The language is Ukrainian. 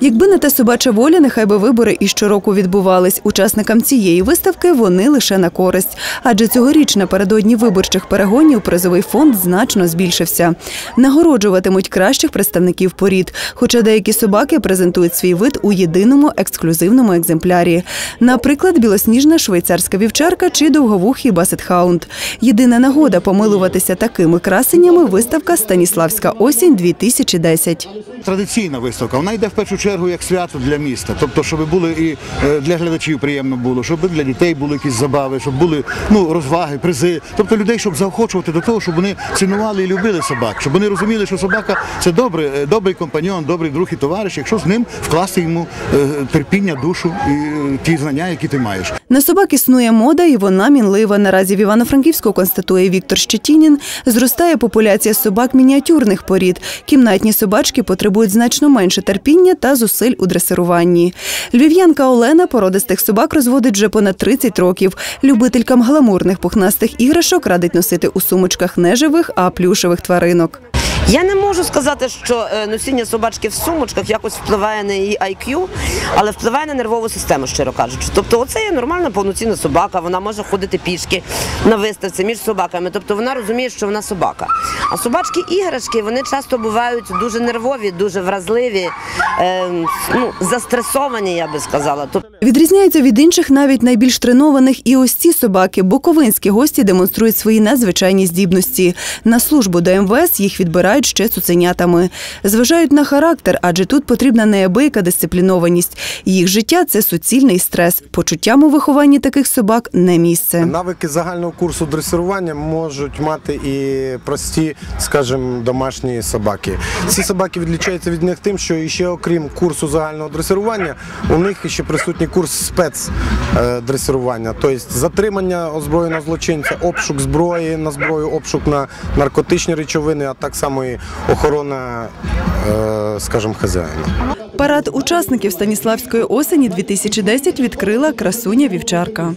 Якби не та собача воля, нехай би вибори і щороку відбувались. Учасникам цієї виставки вони лише на користь. Адже цьогоріч напередодні виборчих перегонів призовий фонд значно збільшився. Нагороджуватимуть кращих представників порід, хоча деякі собаки презентують свій вид у єдиному ексклюзивному екземплярі. Наприклад, білосніжна швейцарська вівчарка чи довговухий басетхаунд. Єдина нагода помилуватися такими красеннями виставка Станіславська осінь 2010 Традиційна виставка, вона йде в першу чергу як свято для міста. Тобто, щоб були і е, для глядачів приємно було, щоб для дітей були якісь забави, щоб були ну, розваги, призи. Тобто людей, щоб заохочувати до того, щоб вони цінували і любили собак, щоб вони розуміли, що собака це добрий, е, добрий компаньон, добрий друг і товариш, якщо з ним вкласти йому е, терпіння, душу і ті знання, які ти маєш. На собак існує мода, і вона мінлива. Наразі в Івано-Франківську констатує Віктор Щетінін. Зростає популяція собак мініатюрних порід. Кімнатні собачки потребують значно менше терпіння та зусиль у дресируванні. Львів'янка Олена породистих собак розводить вже понад 30 років. Любителькам гламурних пухнастих іграшок радить носити у сумочках не живих, а плюшевих тваринок. Я не можу сказати, що е, носіння собачки в сумочках якось впливає на її IQ, але впливає на нервову систему, щиро кажучи. Тобто, оце є нормальна повноцінна собака, вона може ходити пішки на виставці між собаками. Тобто вона розуміє, що вона собака. А собачки іграшки вони часто бувають дуже нервові, дуже вразливі, е, ну, застресовані, я би сказала. Відрізняються від інших навіть найбільш тренованих і ось ці собаки. Буковинські гості демонструють свої надзвичайні здібності. На службу до МВС їх відбирають ще цуценятами. Зважають на характер, адже тут потрібна неабияка дисциплінованість. Їх життя це суцільний стрес. Почуттям у вихованні таких собак не місце. Навики загального курсу дресирування можуть мати і прості, скажімо, домашні собаки. Ці собаки відлічаються від них тим, що ще окрім курсу загального дресирування, у них ще присутній курс спецдресирування, тобто затримання озброєного злочинця, обшук зброї на зброю, обшук на наркотичні речовини, а так само і охорона, е, скажімо, хазяїна. Парад учасників Станіславської осені 2010 відкрила красуня вівчарка.